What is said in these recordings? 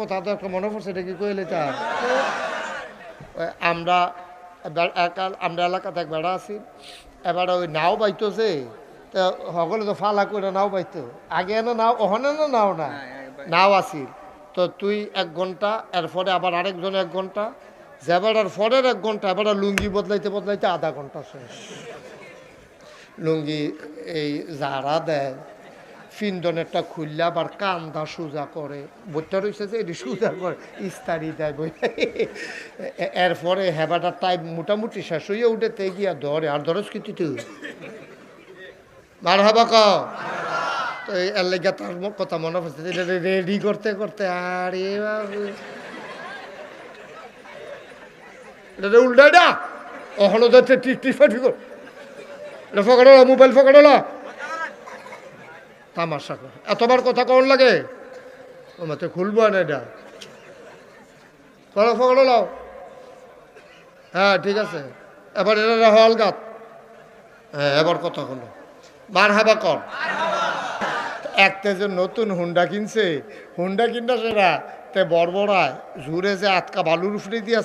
কথা তো একটা মনে পড়ছে এটা কি কইলে তা? আমরা আমরা এলাকাতে এক বেড়া আছি। এবার ওই নাও বাইতেছে তো সকলে তো ফালা করে নাও বাইতো। আগে না নাও ওখানে না নাও না নাও আসিল। তো তুই এক ঘণ্টা এরপরে আবার আরেকজন এক ঘণ্টা যেবার পরের এক ঘণ্টা এবার লুঙ্গি বদলাইতে বদলাইতে আধা ঘণ্টা শেষ। লুঙ্গি এই যারা দেয় ফিন্দনেরটা খুললে আবার কান্দা সোজা করে। বইটা রয়েছে যে এটি সোজা করে, ইস্তারি দেয় বই। এরপরে হেবাটার টাইম মোটামুটি শেষ হইয়া উঠেতে গিয়া ধরে, আর ধরস কি তুই মার হবা ক? তো তার কথা মনে পড়ছে রেডি করতে করতে, আরে বাবু। এটা উল্টা না ওখানে তো টিফাটি কর এটা ফকড়লা, মোবাইল ফকড়লা। তামাশা করে। এতবার কথা কন লাগে? ও খুলবো না এটা। করো ফকড় লাও। হ্যাঁ ঠিক আছে। এবার এটা রাখো আলগাত হ্যাঁ এবার কথা হলো মার হাবা কর। একটা যে নতুন হুন্ডা কিনছে। হুন্ডা কিনটা সেরা তে বড়বড়ায় ঝুড়ে যে আটকা বালুর উপরে দিয়া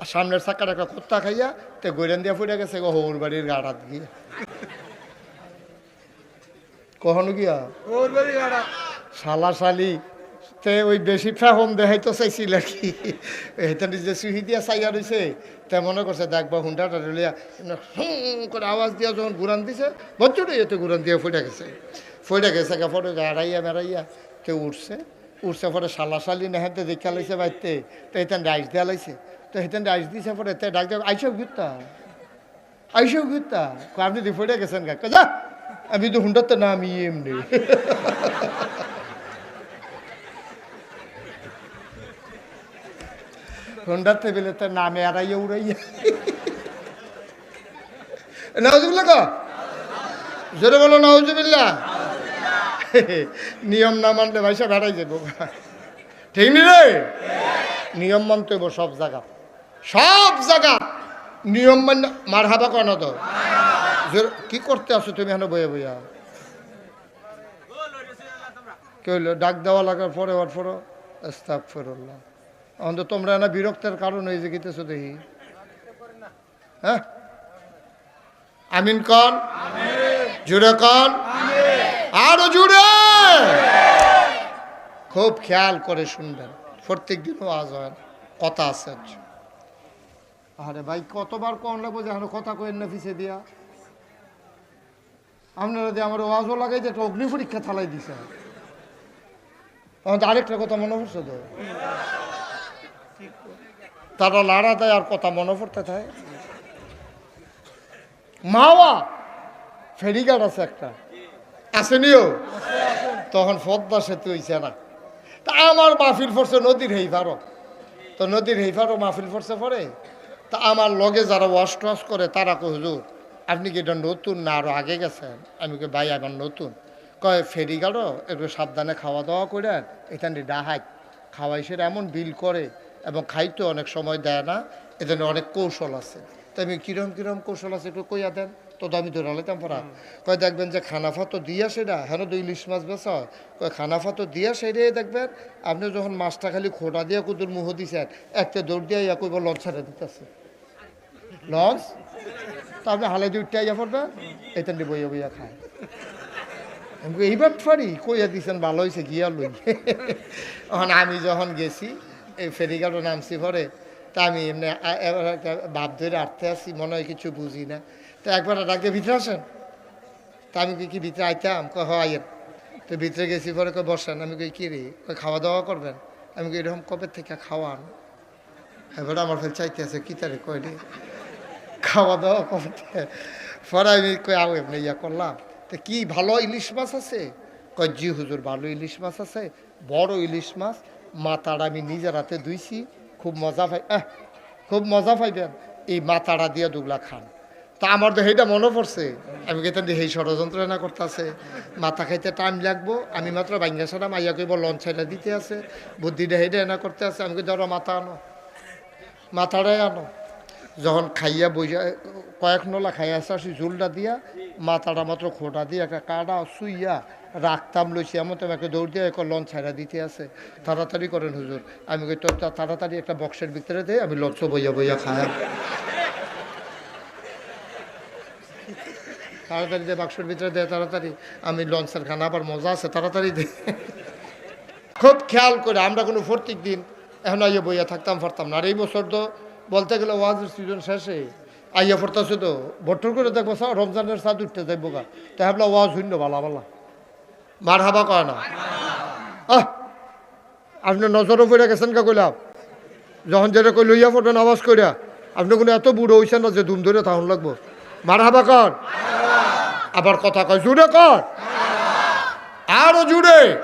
আর সামনের চাকার একটা কুত্তা খাইয়া তে গৈরান দিয়া ফুটে গেছে গো হৌর বাড়ির গাড়াত গিয়ে। কখনো গিয়া? শালা শালি তে ওই বেশি ফেহম দেখাইতো চাইছিল আর কি নিজে সুহি দিয়া চাইয়া রয়েছে তে মনে করছে দেখবা হুন্ডাটা রেলিয়া হুম করে আওয়াজ দিয়া যখন ঘুরান দিছে বচ্চুটা এতে ঘুরান দিয়ে ফুটে গেছে। ফুটে গেছে কে ফটো গাড়াইয়া বেড়াইয়া কেউ উঠছে। উঠছে পরে শালা শালি নেহাতে দেখা লাইছে বাইতে তো এতেন রাইস দেওয়া লাইছে। তো হেতেন রাইস দিছে পরে তে ডাক দেব আইসব ঘুরতা আইসব ঘুরতা আপনি ফুটে গেছেন কাকা যা। আমি তো হুন্ডার না আমি এমনি। হুন্ডার টেবিলে তার নামে আড়াইয়া উড়াইয়া। নাউজুবিল্লা ক? জোরে বলো নাউজুবিল্লা নিয়ম না মানলে ভাইসা বেড়াই যাব। ঠিক নি রে? নিয়ম মানতে হইব সব জায়গা। সব জায়গা নিয়ম মান মার হাবা কেন তো। কি করতে আসো তুমি এখানে বইয়া বইয়া? কে হইল? ডাক দেওয়া লাগার পরে ওর পরে স্তাক ফেরল্লাহ অন্ত তোমরা না বিরক্তের কারণ হয়ে যে গীতেছো দেখি। হ্যাঁ? আমিন কন? জুড়ে কন? আরও জুড়ে! খুব খেয়াল করে শুনবেন। প্রত্যেক দিনও আজ হয় কথা আছে আরে ভাই, কতবার কম লাগবো যে কথা কইেন না, ফিসে দিয়া? আপনারা যে আমার ওয়াজও লাগাই যে একটা অগ্নি পরীক্ষা থালাই দিছে। আমার তো আরেকটা কথা মনে পড়ছে তো? তারা লাড়া দেয় আর কথা মনে পড়তে থাকে। মাওয়া ফেরিঘাট আছে একটা। আসেনিও তখন পদ্মা সেতু হইছে না। তা আমার মাহফিল পড়ছে নদীর হেই পারো তো নদীর হেই পারো মাহফিল পড়ছে পরে? তা আমার লগে যারা ওয়াশ টোয়াশ করে তারা কই হুজুর আপনি কি এটা নতুন না আরও আগে গেছেন? আমি কই ভাই আমার নতুন। কয় ফেরিঘাটও একটু সাবধানে খাওয়া দাওয়া করেন এখানে ডাহাই। খাওয়াই সেটা এমন বিল করে এবং খাইতে অনেক সময় দেয় না এজন্য অনেক কৌশল আছে। তো আমি কিরম কিরম কৌশল আছে একটু কইয়া দেন? তো আমি ধরে লাইতাম পড়া। কয় দেখবেন যে খানাফা তো দিয়া সেটা হেন তো ইলিশ মাছ বেচা হয়। কয় খানাফা তো দিয়া সেটাই দেখবেন আপনি যখন মাছটা খালি খোটা দিয়ে কুদুর মুহ দিছেন একটা দৌড় দিয়ে ইয়া কইব লঞ্চ ছেড়ে দিতেছে। লঞ্চ তো আপনি হালে দুইটা ইয়া পড়বে এতেন বইয়া বইয়া খায়। এইবার ফারি কইয়া দিছেন ভালো হয়েছে গিয়া লই। এখন আমি যখন গেছি, এই ফেরিঘাটও নামছি পরে, তা আমি এমনি এবার ভাব ধরে আটতে আসি মনে হয় কিছু বুঝি না। তো একবার ডাকে, ভিতরে আসেন? তা আমি কি ভিতরে আইতাম? হয়, আইয়েন। তো ভিতরে গেছি পরে কই বসেন। আমি কই, কি রে? খাওয়া দাওয়া করবেন? আমি কই, এরকম কবে থেকে খাওয়ান? এবার আমার ফেল চাইতে আছে, কি তারে কয় রে খাওয়া দাওয়া থেকে পরে আমি কই আও এমনি ইয়া করলাম। তো কি ভালো ইলিশ মাছ আছে? কয়, জি হুজুর, ভালো ইলিশ মাছ আছে। বড় ইলিশ মাছ। মাথাটা আমি নিজের হাতে ধুইছি। খুব মজা পাই খুব মজা পাইবেন। এই মাথাটা দিয়ে দুগলা খান। তা আমার তো সেইটা মনে পড়ছে। আমি কেতেন সেই ষড়যন্ত্র না করতেছে। মাথা খাইতে টাইম লাগবো। আমি মাত্র বাইঙ্গা সারা মাইয়া কইব, লঞ্চ দিতে আছে। বুদ্ধিটা সেইটা এনা করতে আছে। আমি ধরো মাথা আনো। মাথাটাই আনো। যখন খাইয়া বইয়া, কয়েক নলা খাইয়া আসি ঝুলটা দিয়া, মাথাটা মাত্র খোটা দিয়ে একটা কাটা শুইয়া রাখতাম, লইছি। এমন তো একটা দৌড় দিয়ে একটা লঞ্চ ছাড়া দিতে আছে তাড়াতাড়ি করেন হুজুর। আমি কই, তোর তা- তাড়াতাড়ি একটা বক্সের ভিতরে দে, আমি লঞ্চ বইয়া বইয়া খাই তাড়াতাড়ি দে, বাক্সের ভিতরে দে, তাড়াতাড়ি। আমি লঞ্চের খানা আবার মজা আছে, তাড়াতাড়ি দে। খুব খেয়াল করে, আমরা কোনো প্রত্যেক দিন এখন আইয়া বইয়া থাকতাম পারতাম না। আর এই বছর তো বলতে গেলে ওয়াজের সিজন শেষে আইয়া পড়তেছে তো। ভট্টর করে দেখব রমজানের সাদ উঠতে যাইব গা। তা ভাবলা ওয়াজ শূন্য বালা বালা। মার হাবা কয় না। আহ! আপনি নজরও পড়ে গেছেন কা কইলাম। যখন যেটা কই লইয়া পড়বেন আওয়াজ করিয়া আপনি কোনো এত বুড়ো হইছেন না যে ধুম ধরে তখন লাগবো। মার হাবা কর। আবার কথা কয়, জুড়ে কর। আরও জুড়ে।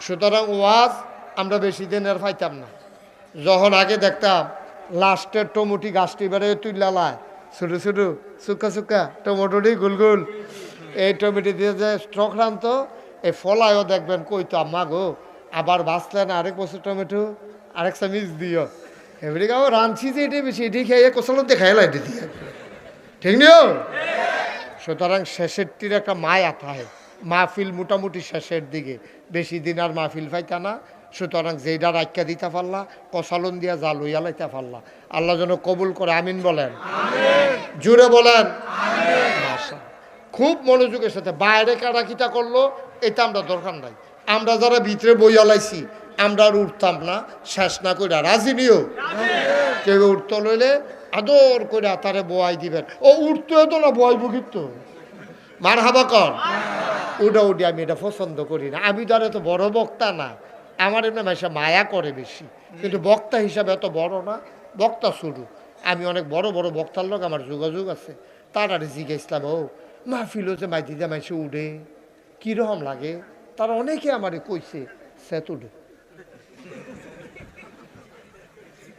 সুতরাং ওয়াজ আমরা বেশি দিন আর পাইতাম না। যখন আগে দেখতাম, লাস্টের টমেটি গাছটি বেড়ে তুইলা লায়, ছোটো ছোটো, সুকা সুকা, টমেটোটি গোল গোল। এই টমেটো দিয়ে যে স্ট্রক রান্ত এই ফলায়ও দেখবেন কই তো আম্মা গো, আবার বাঁচলেন আরেক বছর টমেটো, আরেক চামিচ দিও। এবারে গাও রাঁধছি যে এটি বেশি এটি খেয়ে কোসালো দেখাই লাইটি দিয়ে। ঠিক নিও সুতরাং শেষেরটির একটা মায়া থাকে। মাহফিল মোটামুটি শেষের দিকে। বেশি দিন আর মাহফিল পাইতা না। সুতরাং যেইটা রাখা দিতে পারলা কষালন দিয়া জাল হইয়া লাইতে পারলা। আল্লাহ যেন কবুল করে আমিন বলেন। জুড়ে বলেন। খুব মনোযোগের সাথে বাইরে কারা কিটা করল এটা আমরা দরকার নাই। আমরা যারা ভিতরে বইয়া লাইছি আমরা আর উঠতাম না শেষ না করে রাজি নিও? কেউ উঠতে লইলে আদর করে তারে বোয়াই দিবেন। ও উঠতে হতো না বোয়াইব কিন্তু। মার হাবা কর উডা উডি আমি এটা পছন্দ করি না। আমি তো আর এত বড় বক্তা না। আমার এমনি মাসে মায়া করে বেশি। কিন্তু বক্তা হিসাবে এত বড় না। বক্তা শুরু আমি অনেক বড় বড় বক্তার লোক আমার যোগাযোগ আছে। তার আর জিজ্ঞেসলাম ও মাহফিল হচ্ছে মাইতিতে মাইসে উঠে। কীরকম লাগে? তারা অনেকে আমারে কইছে সেত উঠে।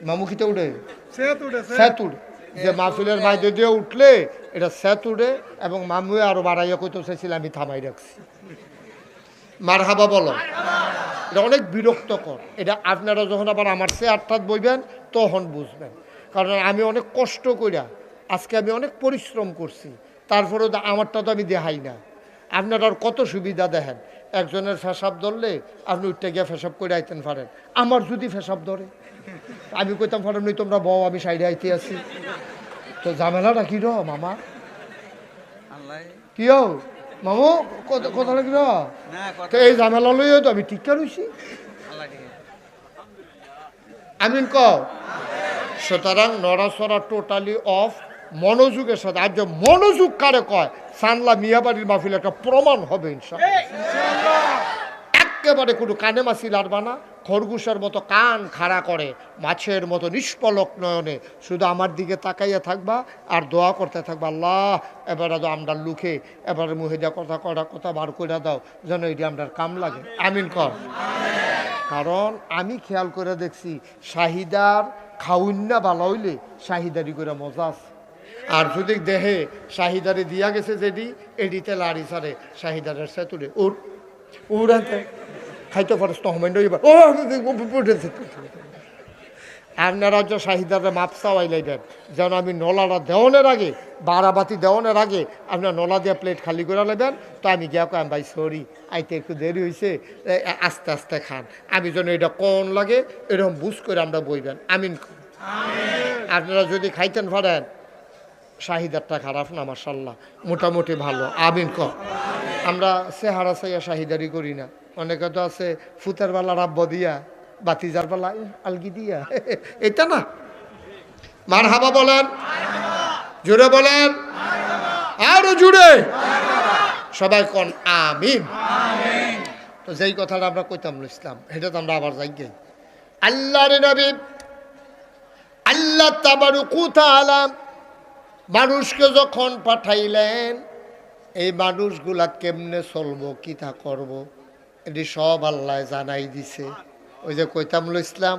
মামুখিতে উঠে? সেতুড় যে মাহফিলের মাইদে দিয়ে উঠলে এটা সেতুড়ে এবং মামুয়ে আরও বাড়াইয়া কইতে চাইছিল আমি থামাই রাখছি। মার হাবা বলো এটা অনেক বিরক্তকর। এটা আপনারা যখন আবার আমার সে আটটাত বইবেন তখন বুঝবেন। কারণ আমি অনেক কষ্ট কইরা আজকে আমি অনেক পরিশ্রম করছি। তারপরেও তো আমারটা তো আমি দেখাই না। আপনারা আর কত সুবিধা দেখেন। একজনের ফেসাব ধরলে আপনি উঠতে গিয়ে ফেসাব করে আইতেন পারেন আমার যদি ফেসাব ধরে। আমি কইতাম পারেন নই তোমরা বউ আমি সাইডে আইতে আছি। তো ঝামেলাটা কি র মামা? কি হও? মামু কথা লাগিল? তো এই ঝামেলা লইও তো আমি ঠিক রইছি আমিন ক সুতরাং নড়াচড়া টোটালি অফ মনোযোগের সাথে। আর যে মনোযোগ কারে কয় সানলা মিয়াবাড়ির মাহফিল একটা প্রমাণ হবে ইনশাল্লাহ একেবারে কোনো কানে মাসি লাড়বা না। খরগোশের মতো কান খাড়া করে, মাছের মতো নিষ্পলক নয়নে শুধু আমার দিকে তাকাইয়া থাকবা আর দোয়া করতে থাকবা, আল্লাহ, এবারে তো আমরা লুকে এবারে মুহে দিয়া কথা কটা কথা বার করে দাও, যেন এটি আমরা কাম লাগে। আমিন কর। কারণ আমি খেয়াল করে দেখছি, শাহিদার খাউন্না বালা হইলে শাহিদারি করে মজা আছে। আর যদি দেহে শাহিদারি দিয়া গেছে যেটি এডিতে লাড়ি সারে শাহিদারের সেতুরে উর উড়াতে। খাইতে পারস এবার ও আপনারা যে শাহিদারে মাপ চাওয়াই লাইবেন যেন আমি নলাটা দেওয়ানের আগে বারাবাতি দেওয়ানের আগে আপনার নলা দিয়ে প্লেট খালি করে নেবেন তো আমি গিয়া কম ভাই সরি আইতে একটু দেরি হয়েছে আস্তে আস্তে খান। আমি যেন এটা কন লাগে এরকম বুঝ করে আমরা বইবেন। আমিন আপনারা যদি খাইতেন পারেন শাহিদারটা খারাপ না মার্শাল্লাহ মোটামুটি ভালো। আমিন ক আমরা চেহারা চাইয়া শাহিদারি করি না। অনেকে তো আছে ফুতের বেলা রাব্য দিয়া, বাতিজার বেলা আলগি দিয়া। এটা না। মার হাবা বলেন। জুড়ে বলেন। আরও জুড়ে সবাই কন আমিন। তো যেই কথাটা আমরা কইতাম ইসলাম এটা তো আমরা আবার যাই গে আল্লাহ রে নবী, আল্লাহ তাবারু কুতা আলাম মানুষকে যখন পাঠাইলেন, এই মানুষগুলা কেমনে চলবো কিতা করব। এটি সব আল্লাহ জানাই দিছে। ওই যে কৈতামুল ইসলাম,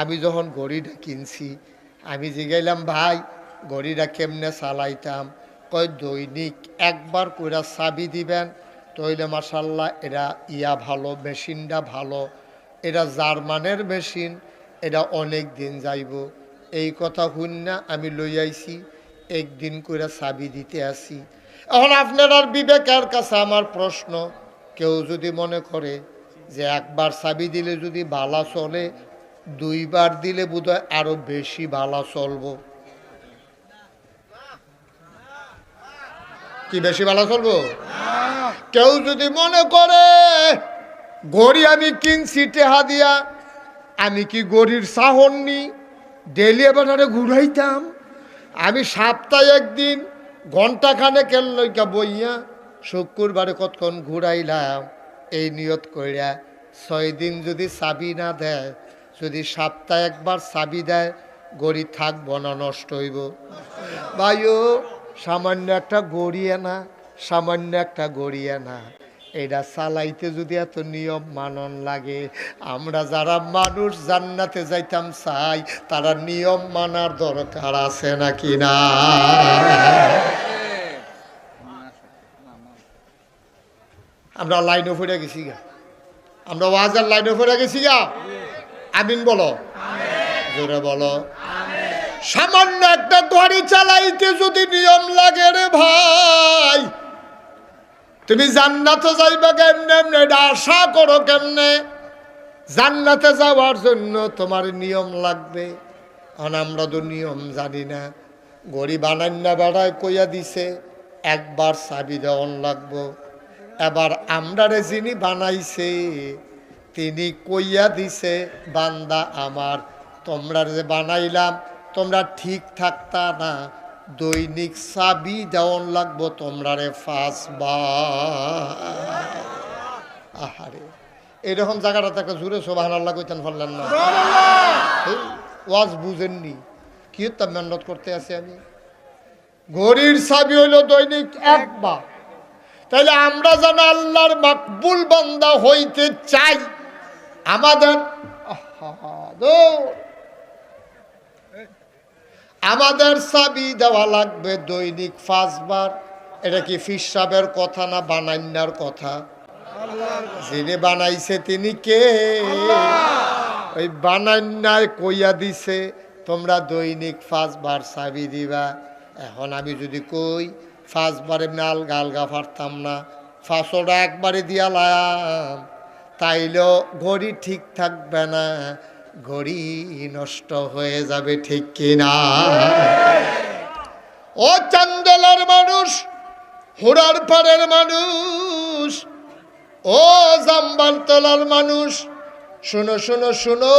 আমি যখন ঘড়িটা কিনছি, আমি জিগাইলাম, ভাই, ঘড়িটা কেমনে চালাইতাম? কয়, দৈনিক একবার কইরা চাবি দিবেন, তইলে মাসাল্লাহ এরা ইয়া ভালো, মেশিনটা ভালো। এটা জার্মানের মেশিন এটা অনেক দিন যাইব। এই কথা শুন না আমি লই আইছি, একদিন করে চাবি দিতে আসি। এখন আপনার আর বিবেকের কাছে আমার প্রশ্ন কেউ যদি মনে করে যে একবার চাবি দিলে যদি ভালা চলে, দুইবার দিলে বোধহয় আরও বেশি ভালা চলবো। কি বেশি বালা চলবো? কেউ যদি মনে করে, ঘড়ি আমি কিনছি টেহা দিয়া, আমি কি গড়ির সাহন নি ডেলি এবারে ঘুরাইতাম, আমি সপ্তাহে একদিন ঘণ্টা খানেকের লইকা বইয়া শুক্রবারে কতক্ষণ ঘুরাইলাম? এই নিয়ত কইরা ছয় দিন যদি চাবি না দেয়, যদি সপ্তাহে একবার চাবি দেয়, গড়ি থাকব না নষ্ট হইব। ভাইও, সামান্য একটা গড়িয়ে না সামান্য একটা গড়িয়ে না এটা চালাইতে যদি এত নিয়ম মানন লাগে, আমরা যারা মানুষ জান্নাতে যাইতাম চাই, তারা নিয়ম মানার দরকার আছে নাকি না? আমরা লাইনে ফুরে গেছি গা। আমরা ওয়াজার লাইনে ফুরে গেছি গা। আমিন বলো। জোরে বলো। সামান্য একটা গাড়ি চালাইতে যদি নিয়ম লাগে রে ভাই, তুমি জান্নাতে যাইবে কেমনে, এমনি এটা আশা করো কেমনে? জান্নাতে যাওয়ার জন্য তোমার নিয়ম লাগবে। আর আমরা তো নিয়ম জানি না। গড়ি বানান্না বেড়ায় কইয়া দিছে, একবার চাবি দেওয়ান লাগবো। এবার আমরারে যিনি বানাইছে তিনি কইয়া দিছে বান্দা আমার তোমরা যে বানাইলাম তোমরা ঠিক থাকতা না দৈনিক চাবি দেওয়ান লাগবো তোমরা রে ফাঁস আহারে এরকম জায়গাটাতে একটা জুড়ে সোবাহ আল্লাহ কইতেন পারলেন না। ওয়াজ বুঝেননি। কি তা মেহনত করতে আছি আমি? ঘড়ির চাবি হইল দৈনিক একবার। তাহলে আমরা যেন আল্লাহর মাকবুল বান্দা হইতে চাই। আমাদের আমাদের চাবি দেওয়া লাগবে দৈনিক পাঁচবার। এটা কি ফিসাবের কথা না বানান্যার কথা? যিনি বানাইছে তিনি কে? ওই বানান্যায় কইয়া দিছে তোমরা দৈনিক পাঁচবার চাবি দিবা। এখন আমি যদি কই পাঁচবার এমনি আলগা আলগা পারতাম না। ফাঁসোটা একবারে দিয়া লাম তাইলেও ঘড়ি ঠিক থাকবে না। ঘড়ি নষ্ট হয়ে যাবে ঠিক কিনা? ও চান্দেলার মানুষ, হুড়ার পাড়ের মানুষ, ও জাম্বালতলার মানুষ, শোনো, শুনো, শোনো,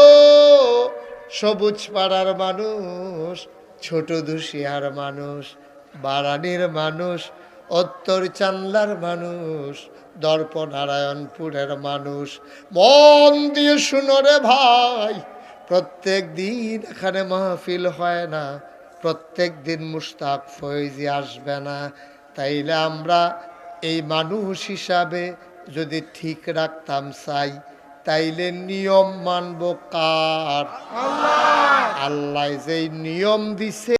সবুজ পাড়ার মানুষ, ছোট দুশিয়ার মানুষ। বারানির মানুষ উত্তর চান্লার মানুষ দর্প নারায়ণপুরের মানুষ। মন দিয়ে শুনো রে ভাই প্রত্যেক দিন এখানে মাহফিল হয় না প্রত্যেক দিন মুস্তাক ফৈজি আসবে না। তাইলে আমরা এই মানুষ হিসাবে যদি ঠিক রাখতাম চাই তাইলে নিয়ম মানব কার? আল্লাহ যেই নিয়ম দিছে